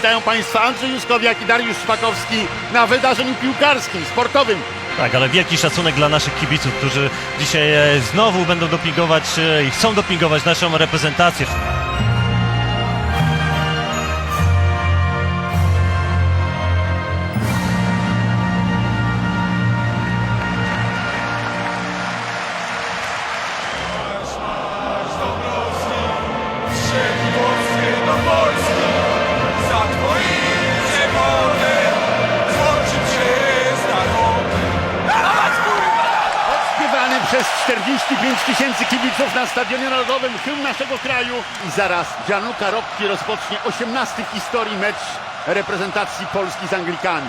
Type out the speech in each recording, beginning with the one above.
Witają Państwa Andrzej Juskowiak i Dariusz Szpakowski na wydarzeniu piłkarskim, sportowym. Tak, ale wielki szacunek dla naszych kibiców, którzy dzisiaj e, znowu będą dopingować e, i chcą dopingować naszą reprezentację. 45 tysięcy kibiców na Stadionie Narodowym hymn naszego kraju. I zaraz Gianluca Rocchi rozpocznie 18 w historii mecz reprezentacji Polski z Anglikami.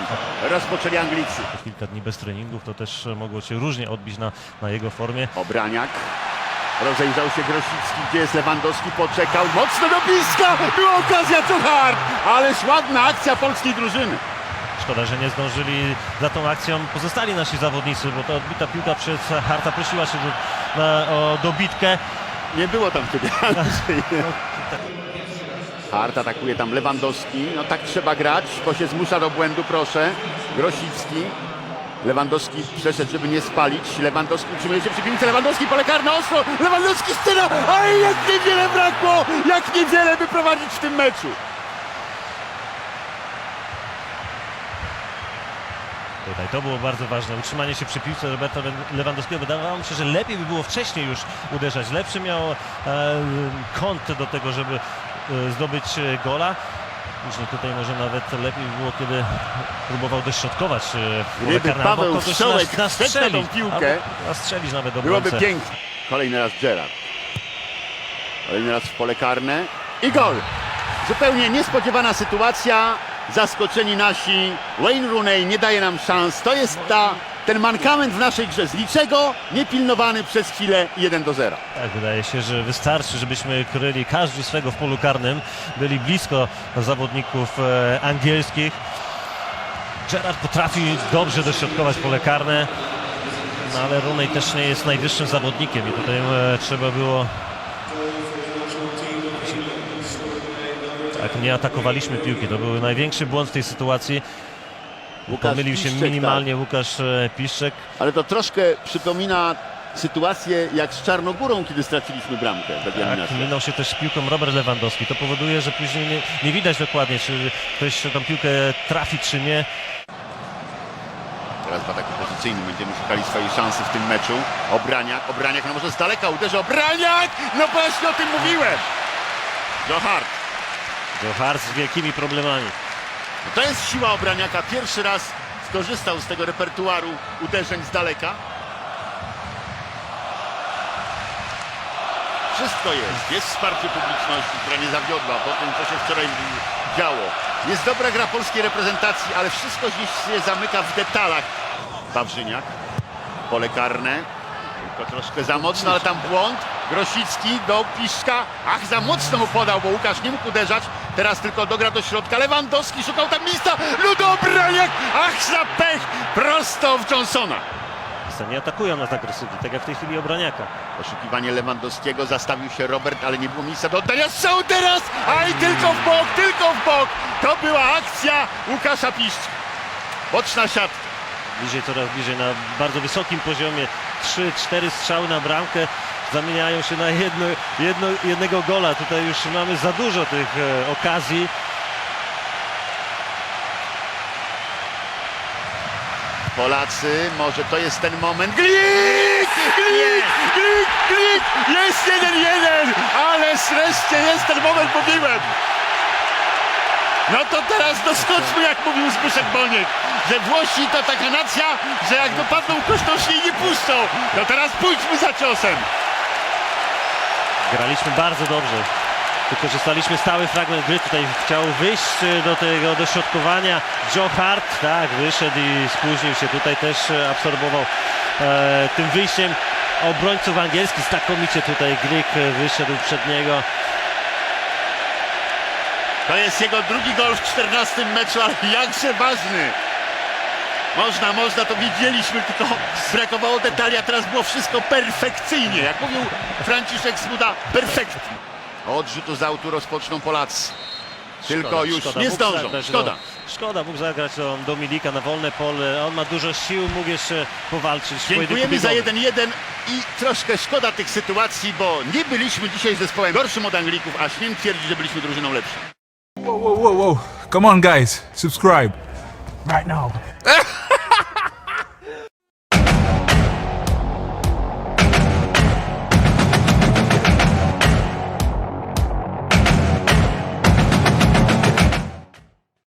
Rozpoczęli Anglicy. Kilka dni bez treningów to też mogło się różnie odbić na, na jego formie. Obraniak. Rozejrzał się Grosicki, gdzie jest Lewandowski, poczekał. Mocno do piska! Była okazja Czuchar! Ależ ładna akcja polskiej drużyny. Szkoda, że nie zdążyli za tą akcją pozostali nasi zawodnicy, bo ta odbita piłka przez Harta prosiła się do, na, o dobitkę. Nie było tam wtedy Andrzej. Hart atakuje tam Lewandowski. No tak trzeba grać, bo się zmusza do błędu, proszę. Grosicki. Lewandowski przeszedł, żeby nie spalić. Lewandowski utrzymuje się przy piłce. Lewandowski pole karne ostro. Lewandowski styna. Aj, jak niewiele brakło! Jak niewiele by prowadzić w tym meczu. Tutaj to było bardzo ważne. Utrzymanie się przy piłce Roberta Lewandowskiego. Wydawało mi się, że lepiej by było wcześniej już uderzać. Lepszy miał e, kąt do tego, żeby e, zdobyć e, gola. Później tutaj może nawet lepiej by było, kiedy próbował dośrodkować e, pole Gdyby karne, Paweł nastrzelić, tą piłkę, nastrzelić nawet do Byłoby pięknie. Kolejny raz Gerard. Kolejny raz w pole karne. I gol. Zupełnie niespodziewana sytuacja. Zaskoczeni nasi. Wayne Rooney nie daje nam szans. To jest ta, ten mankament w naszej grze. Z niczego niepilnowany przez chwilę 1 do 0. Tak, wydaje się, że wystarczy, żebyśmy kryli każdy swego w polu karnym. Byli blisko zawodników e, angielskich. Gerard potrafi dobrze dośrodkować pole karne, no ale Rooney też nie jest najwyższym zawodnikiem i tutaj e, trzeba było... Tak, nie atakowaliśmy piłki. To był największy błąd w tej sytuacji. Łukasz Pomylił się Piszczek, minimalnie Łukasz e, Piszczek. Ale to troszkę przypomina sytuację jak z Czarnogórą, kiedy straciliśmy bramkę Tak, minął się też piłką Robert Lewandowski. To powoduje, że później nie, nie widać dokładnie, czy ktoś tą piłkę trafi, czy nie. Teraz w ataku pozycyjnym będziemy szukali swojej szansy w tym meczu. Obraniak, Obraniak, no może z daleka uderzy Obraniak! No właśnie o tym mówiłem! Joe Hart. Joe Hart z wielkimi problemami. To jest siła Obraniaka. Pierwszy raz skorzystał z tego repertuaru uderzeń z daleka. Wszystko jest. Jest wsparcie publiczności, która nie zawiodła po tym, co się wczoraj działo. Jest dobra gra polskiej reprezentacji, ale wszystko gdzieś się zamyka w detalach. Wawrzyniak, pole karne. Tylko troszkę za mocno, ale tam błąd. Grosicki do Piszka. Ach, za mocno mu podał, bo Łukasz nie mógł uderzać. Teraz tylko dogra do środka. Lewandowski szukał tam miejsca. Ludobraniak. Ach, za pech. Prosto w Johnsona. Nie atakują nas agresywnie, tak jak w tej chwili obraniaka. Poszukiwanie Lewandowskiego. Zastawił się Robert, ale nie było miejsca do oddania. Strzał teraz. Aj, tylko w bok, tylko w bok. To była akcja Łukasza Piszczka. Boczna siatka. Bliżej, coraz bliżej, na bardzo wysokim poziomie. 3-4 strzały na bramkę zamieniają się na jedno, jedno, jednego gola. Tutaj już mamy za dużo tych e, okazji. Polacy, może to jest ten moment. Glik! Glik! Glik! Glik! Jest 1-1! Ale wreszcie jest ten moment, mówiłem! No to teraz doskoczmy, jak mówił Zbyszek Boniek, że Włosi to taka nacja, że jak dopadną kosztą się nie puszczą. No teraz pójdźmy za ciosem. Graliśmy bardzo dobrze. Wykorzystaliśmy stały fragment gry. Tutaj chciał wyjść e, do tego dośrodkowania. Joe Hart, tak, wyszedł i spóźnił się. Tutaj też e, absorbował e, tym wyjściem obrońców angielskich. Znakomicie tutaj Glik e, wyszedł przed niego. To jest jego drugi gol w 14 meczu, ale jakże ważny. Można, można, to widzieliśmy, tylko brakowało detali, a teraz było wszystko perfekcyjnie. Jak mówił Franciszek Smuda, perfektnie. Od rzutu z autu rozpoczną Polacy. Tylko Szkoda, już szkoda, nie zdążą. zagrać Szkoda. Do, szkoda, mógł zagrać do Dominika na wolne pole. On ma dużo sił, mógł jeszcze powalczyć. Dziękujemy za biegowym. 1-1 i troszkę szkoda tych sytuacji, bo nie byliśmy dzisiaj zespołem gorszym od Anglików, a śmiem twierdzić, że byliśmy drużyną lepszą. Whoa, whoa, whoa, whoa. Come on, guys. Subscribe. Right now.